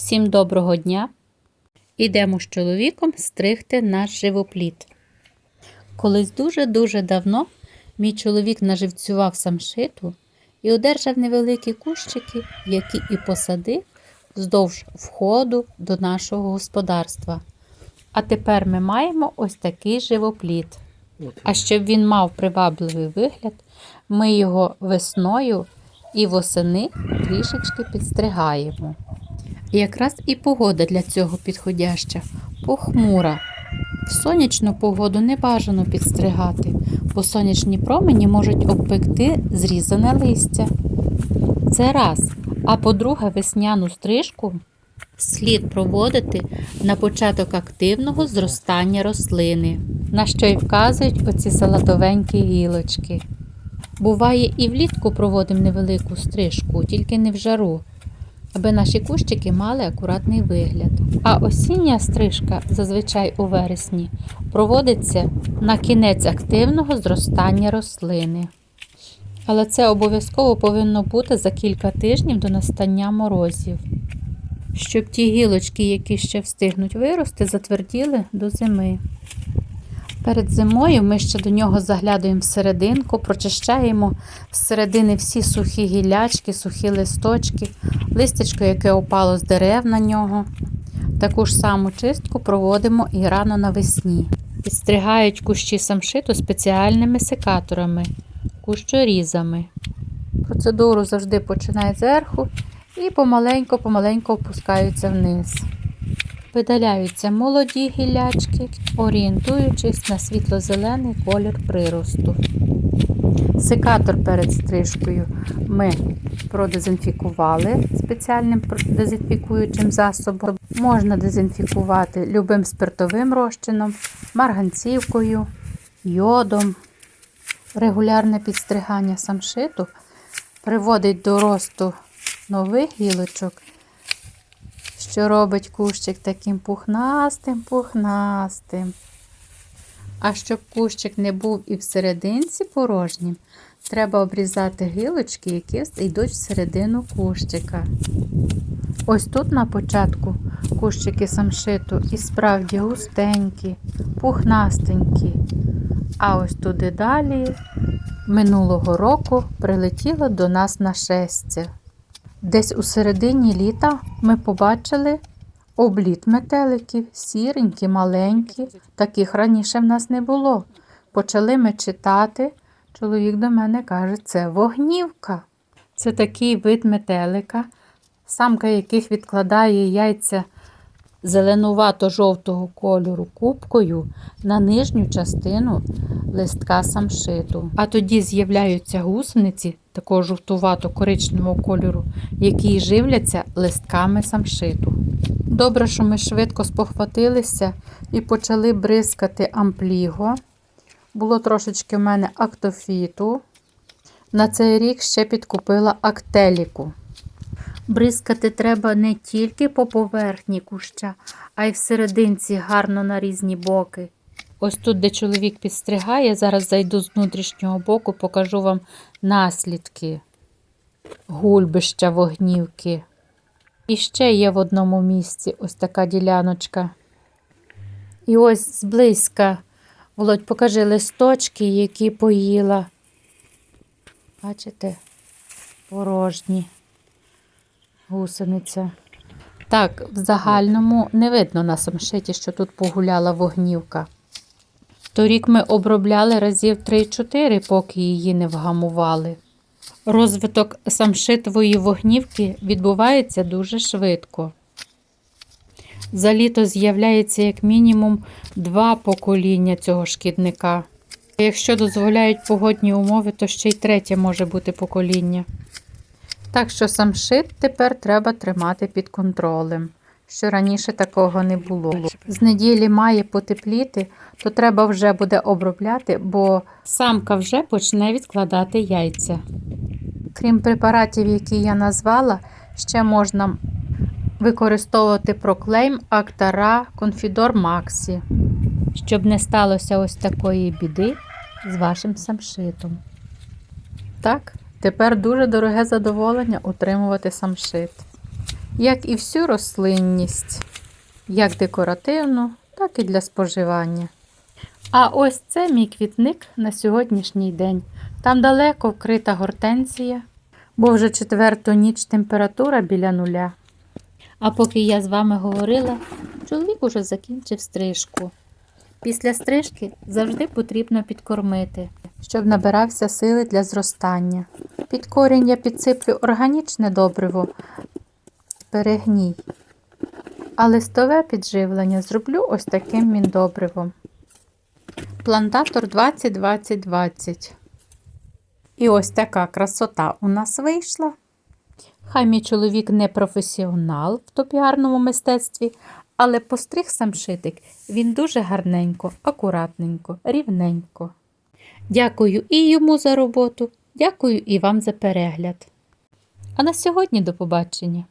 Всім доброго дня! Ідемо з чоловіком стригти наш живопліт. Колись дуже-дуже давно мій чоловік наживцював самшиту і одержав невеликі кущики, які і посадив вздовж входу до нашого господарства. А тепер ми маємо ось такий живопліт. А щоб він мав привабливий вигляд, ми його весною і восени трішечки підстригаємо. Якраз і погода для цього підходяща, похмура. В сонячну погоду не бажано підстригати, бо сонячні промені можуть обпекти зрізане листя. Це раз. А по-друге, весняну стрижку слід проводити на початок активного зростання рослини, на що й вказують оці салатовенькі гілочки. Буває, і влітку проводимо невелику стрижку, тільки не в жару, аби наші кущики мали акуратний вигляд. А осіння стрижка, зазвичай у вересні, проводиться на кінець активного зростання рослини. Але це обов'язково повинно бути за кілька тижнів до настання морозів, щоб ті гілочки, які ще встигнуть вирости, затверділи до зими. Перед зимою ми ще до нього заглядуємо всерединку, прочищаємо зсередини всі сухі гілячки, сухі листочки, листячко, яке опало з дерев на нього. Таку ж саму чистку проводимо і рано навесні. Підстригають кущі самшиту спеціальними секаторами, кущорізами. Процедуру завжди починають зверху і помаленько-помаленько опускаються вниз. Видаляються молоді гілячки, орієнтуючись на світло-зелений колір приросту. Секатор перед стрижкою ми продезінфікували спеціальним дезінфікуючим засобом. Можна дезінфікувати любим спиртовим розчином, марганцівкою, йодом. Регулярне підстригання самшиту приводить до росту нових гілочок що робить кущик таким пухнастим, пухнастим. А щоб кущик не був і всерединці порожнім, треба обрізати гілочки, які йдуть всередину кущика. Ось тут на початку кущики самшиту і справді густенькі, пухнастенькі. А ось туди далі минулого року прилетіло до нас нашестя. Десь у середині літа ми побачили обліт метеликів, сіренькі, маленькі, таких раніше в нас не було. Почали ми читати. Чоловік до мене каже, це вогнівка. Це такий вид метелика, самка яких відкладає яйця зеленувато-жовтого кольору кубкою на нижню частину листка самшиту. А тоді з'являються гусениці такого жовтувато-коричневого кольору, які живляться листками самшиту. Добре, що ми швидко спохватилися і почали бризкати ампліго. Було трошечки в мене актофіту. На цей рік ще підкупила актеліку. Бризкати треба не тільки по поверхні куща, а й всерединці гарно на різні боки. Ось тут, де чоловік підстригає, зараз зайду з внутрішнього боку, покажу вам наслідки гульбища вогнівки. І ще є в одному місці ось така діляночка. І ось зблизька, Володь, покажи листочки, які поїла. Бачите, порожні гусениця. Так, в загальному не видно на самшиті, що тут погуляла вогнівка. Торік ми обробляли разів 3-4, поки її не вгамували. Розвиток самшитової вогнівки відбувається дуже швидко. За літо з'являється як мінімум два покоління цього шкідника. Якщо дозволяють погодні умови, то ще й третє може бути покоління. Так що самшит тепер треба тримати під контролем, що раніше такого не було. З неділі має потепліти, то треба вже буде обробляти, бо самка вже почне відкладати яйця. Крім препаратів, які я назвала, ще можна використовувати проклейм Актара Конфідор Максі, щоб не сталося ось такої біди з вашим самшитом. Так, Тепер дуже дороге задоволення утримувати самшит. Як і всю рослинність, як декоративну, так і для споживання. А ось це мій квітник на сьогоднішній день. Там далеко вкрита гортензія, бо вже четверту ніч температура біля нуля. А поки я з вами говорила, чоловік уже закінчив стрижку. Після стрижки завжди потрібно підкормити, щоб набирався сили для зростання. Під корінь я підсиплю органічне добриво, перегній. А листове підживлення зроблю ось таким міндобривом. Плантатор 20-20-20. І ось така красота у нас вийшла. Хай мій чоловік не професіонал в топіарному мистецтві, але постриг самшитик він дуже гарненько, акуратненько, рівненько. Дякую і йому за роботу, дякую і вам за перегляд. А на сьогодні до побачення!